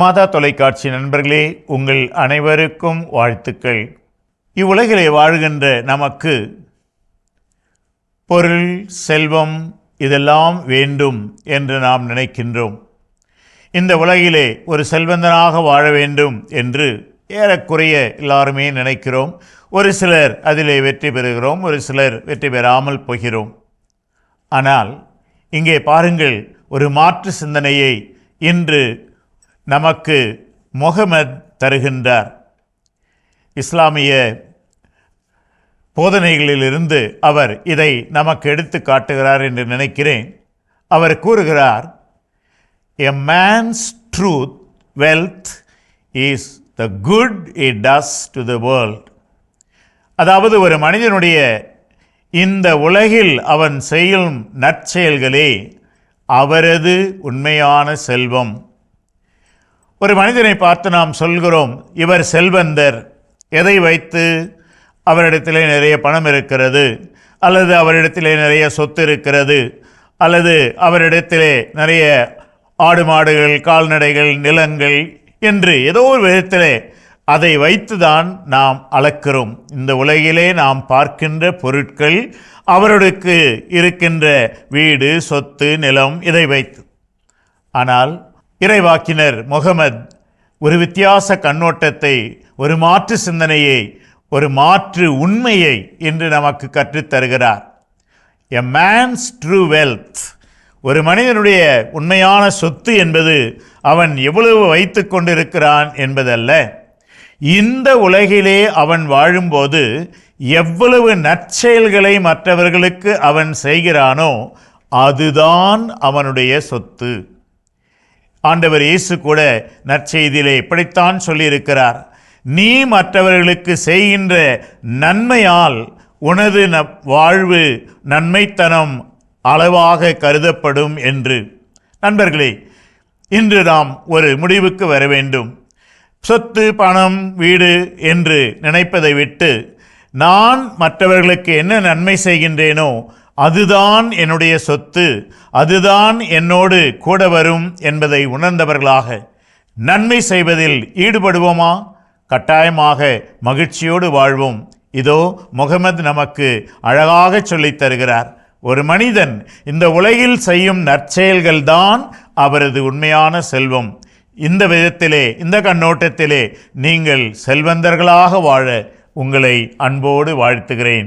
மாதா தொலைக்காட்சி நண்பர்களே உங்கள் அனைவருக்கும் வாழ்த்துக்கள். இவ்வுலகிலே வாழ்கின்ற நமக்கு பொருள் செல்வம் இதெல்லாம் வேண்டும் என்று நாம் நினைக்கின்றோம். இந்த உலகிலே ஒரு செல்வந்தனாக வாழ வேண்டும் என்று ஏறக்குறைய எல்லாருமே நினைக்கிறோம். ஒரு சிலர் அதிலே வெற்றி பெறுகிறோம் ஒரு சிலர் வெற்றி பெறாமல் போகிறோம். ஆனால் இங்கே பாருங்கள் ஒரு மாற்று சிந்தனையை இன்று நமக்கு முகமத் தருகின்றார். இஸ்லாமிய போதனைகளிலிருந்து அவர் இதை நமக்கு எடுத்து காட்டுகிறார் என்று நினைக்கிறேன். அவர் கூறுகிறார் a man's truth wealth is the good it does to the world அதாவது ஒரு மனிதனுடைய இந்த உலகில் அவன் செய்யும் நற்செயல்களே அவரது உண்மையான செல்வம். ஒரு மனிதனை பார்த்து நாம் சொல்கிறோம் இவர் செல்வந்தர். எதை வைத்து அவரிடத்திலே நிறைய பணம் இருக்கிறது? அல்லது அவரிடத்திலே நிறைய சொத்து இருக்கிறது? அல்லது அவரிடத்திலே நிறைய ஆடு மாடுகள் கால்நடைகள் நிலங்கள்? என்று ஏதோ ஒரு விதத்திலே அதை வைத்துதான் நாம் அளக்கிறோம். இந்த உலகிலே நாம் பார்க்கின்ற பொருட்கள் அவர்களுக்கு இருக்கின்ற வீடு சொத்து நிலம் இதை வைத்து. ஆனால் இறைவாக்கினர் முகமது ஒரு வித்தியாச கண்ணோட்டத்தை ஒரு மாற்று சிந்தனையை ஒரு மாற்று உண்மையை இன்று நமக்கு கற்றுத் தருகிறார். எ மேன்ஸ் ட்ரூ வெல்த் ஒரு மனிதனுடைய உண்மையான சொத்து என்பது அவன் எவ்வளவு வைத்து கொண்டிருக்கிறான் என்பதல்ல. இந்த உலகிலே அவன் வாழும்போது எவ்வளவு நற்செயல்களை மற்றவர்களுக்கு அவன் செய்கிறானோ அதுதான் அவனுடைய சொத்து. ஆண்டவர் இயேசு கூட நற்செய்தியிலே இப்படித்தான் சொல்லியிருக்கிறார். நீ மற்றவர்களுக்கு செய்கின்ற நன்மையால் உனது ந வாழ்வு நன்மைத்தனம் அளவாக கருதப்படும் என்று. நண்பர்களே இன்று நாம் ஒரு முடிவுக்கு வர வேண்டும். சொத்து பணம் வீடு என்று நினைப்பதை விட்டு நான் மற்றவர்களுக்கு என்ன நன்மை செய்கின்றேனோ அதுதான் என்னுடைய சொத்து அதுதான் என்னோடு கூட வரும் என்பதை உணர்ந்தவர்களாக நன்மை செய்வதில் ஈடுபடுவோமா? கட்டாயமாக மகிழ்ச்சியோடு வாழ்வோம். இதோ முகமது நமக்கு அழகாக சொல்லித் தருகிறார். ஒரு மனிதன் இந்த உலகில் செய்யும் நற்செயல்கள்தான் அவரது உண்மையான செல்வம். இந்த விதத்திலே இந்த கண்ணோட்டத்திலே நீங்கள் செல்வந்தர்களாக வாழ உங்களை அன்போடு வாழ்த்துகிறேன்.